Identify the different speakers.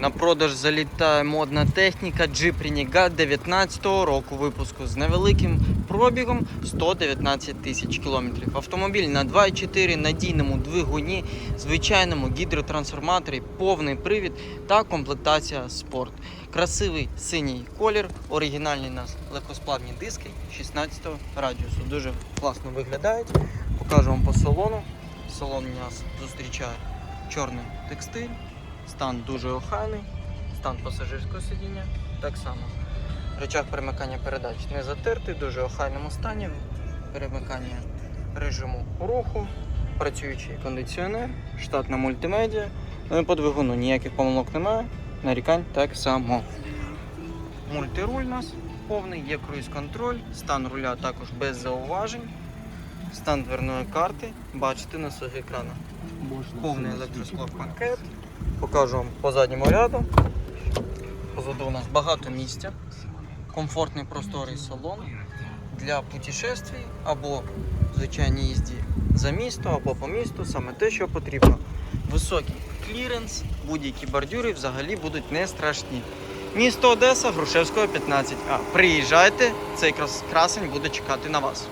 Speaker 1: На продаж залітає модна техніка Jeep Renegade 19 року випуску з невеликим пробігом 119 тисяч кілометрів. Автомобіль на 2.4 надійному двигуні, звичайному гідротрансформаторі, повний привід та комплектація спорт. Красивий синій колір, оригінальні у нас легкосплавні диски 16-го радіусу. Дуже класно виглядають. Покажу вам по салону. Салон нас зустрічає чорний текстиль, стан дуже охайний, стан пасажирського сидіння так само. Рычаг перемикання передач не затертий, в дуже охайному стані. Перемикання режиму руху, працюючий кондиціонер, штатна мультимедіа. Ну і по двигуну ніяких помилок немає, нарікань так само. Мультируль у нас повний, є круїз-контроль, стан руля також без зауважень. Стан дверної карти, бачите на своїх екранах. Повний електросклад пакет. Покажу вам по задньому ряду. Позаду у нас багато місця, комфортний просторий салон для путешествій або звичайній їзді за місто або по місту, саме те, що потрібно. Високий кліренс, будь-які бордюри взагалі будуть не страшні. Місто Одеса, Грушевського 15А. Приїжджайте, цей красень буде чекати на вас.